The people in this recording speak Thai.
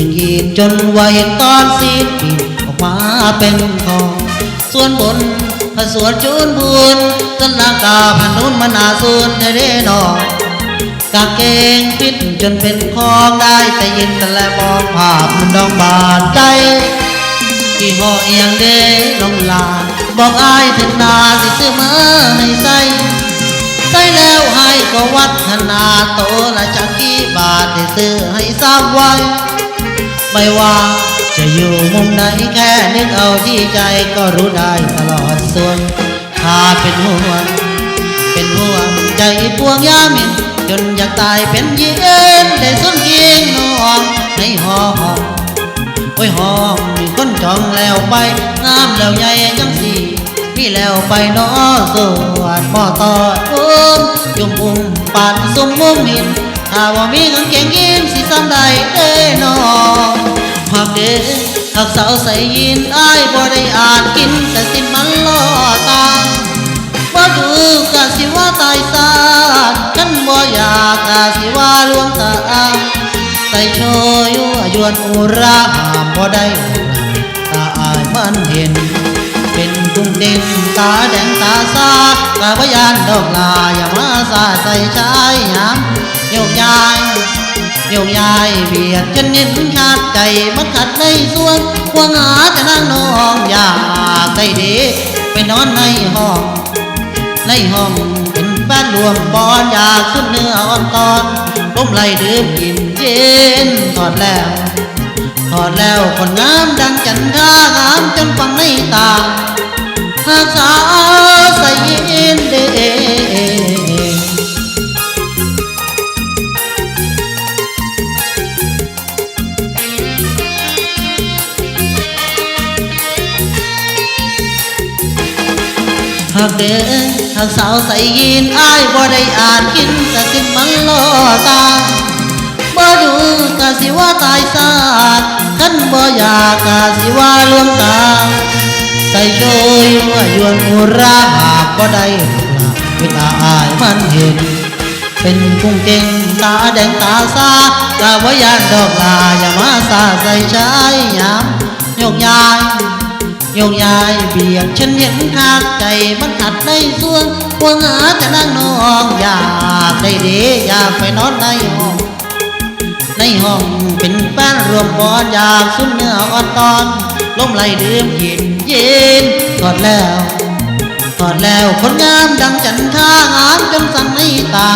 เฮินเก่งยีนจนว่าเห็นตอนสีปีออกมาเป็นทองส่วนบนพระสวนจูนบุญต้นลางกาพันนุนมนาสูนเดเดนอกกางเกงปิดจนเป็นคองได้แต่ยินแต่แลมองภาพมันดองบาดใจที่ห่อเอียงเด้ลงลานบอกอายถึงนาสิซื้อมาให้ใส่ใส่แล้วให้ก็วัดขนาดโตละจักกี่บาทได้ซื้อให้ทราบไว้ ไม่ว่าจะอยู่มุมไหนแค่นึกเอาที่ใจก็รู้ได้ตลอดส่วนถ้าเป็นห่วงเป็นห่วงใจพวงยามินจนอยากตายเป็นเย็นได้สุนเกียงนองในห้องโอ้ยหอมมีคนจองแล้วไปงามแล้วใหญ่จังสีพี่แล้วไปเนอสวนบ่อตอดอุ้มจุ่มอุ้มปานสุ่มมุมหิน ถ้าว่ามีเงินเก่งยิ้มสิซ้ำได้เด้นอหักเด้หักสาวใส่ยินอ้ายบ่ได้อ่านกินแต่สิมันล่อตาว่าดูกะสิว่าตายซาขันบ่อยากกะสิว่าลวงตาใส่โชยยั่วยวนอุราหามบ่ได้ตาอายมันเห็น เป็นกุ้งเด่นตาแดงตาซากะพยานดอกลาอย่ามาซาใส่ชายหยัง โยกย้ายโยกย้ายเบียดจนเห็นขาดใจมันขัดในส่วนควงหาจะนั่งนองอยากได้ดีไปนอนในห้อง ในห้องเป็นบ้านรวมบอนอยากขึ้นเนื้ออ่อนตอนล้มไหลดื่มกินเย็นถอดแล้วถอดแล้วคนงามดังจันทรางามจนฟังใน หากเด้อหากสาวใส่ยีนอ้ายบ่ได้อ่านกินแต่สิ้นมันล่อตาบ่ดูกะสิว่าตายซาดคันบ่อยากกะสิว่าลวงตา ใส่โชยว่ายวนอุราหากบ่ได้เวตาอายมันเห็น เป็นกุ้งเก่งตาแดงตาซากะว่ยานดอกลาอย่ามาซาใส่ชายยามโยกย้าย โยกย้ายเบียดฉันเห็นขาดใจมันขัดในส่วงพวงหาจะนั่งนองอยากได้ดีอยากไปนอนในห้องในห้องเป็นแป้นรวมบอนอยากสุนเนื้ออ่อนตอนล้มไหลดื่มกินเย็นกอดแล้วกอดแล้วคนงามดังจันทางามจนสั่นในตา